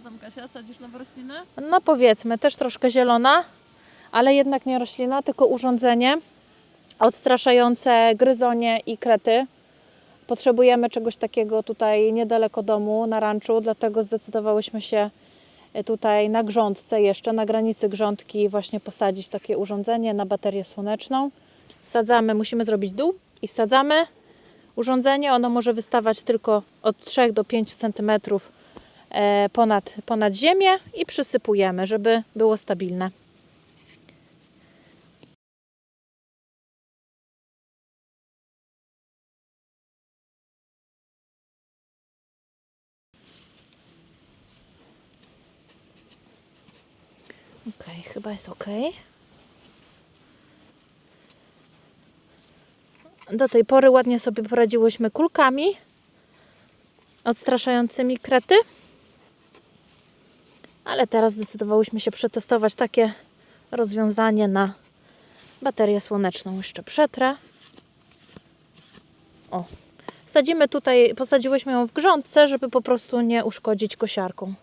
Co tam Kasia, sadzisz nowe rośliny? No powiedzmy, też troszkę zielona, ale jednak nie roślina, tylko urządzenie odstraszające gryzonie i krety. Potrzebujemy czegoś takiego tutaj niedaleko domu, na ranczu, dlatego zdecydowałyśmy się tutaj na grządce jeszcze, na granicy grządki właśnie posadzić takie urządzenie na baterię słoneczną. Wsadzamy, musimy zrobić dół i wsadzamy urządzenie. Ono może wystawać tylko od 3 do 5 cm e, ponad, ponad ziemię i przysypujemy, żeby było stabilne. Ok, chyba jest ok. Do tej pory ładnie sobie poradziłyśmy kulkami odstraszającymi krety. Ale teraz zdecydowałyśmy się przetestować takie rozwiązanie na baterię słoneczną. Jeszcze przetrę. O. Sadzimy tutaj, posadziłyśmy ją w grządce, żeby po prostu nie uszkodzić kosiarką.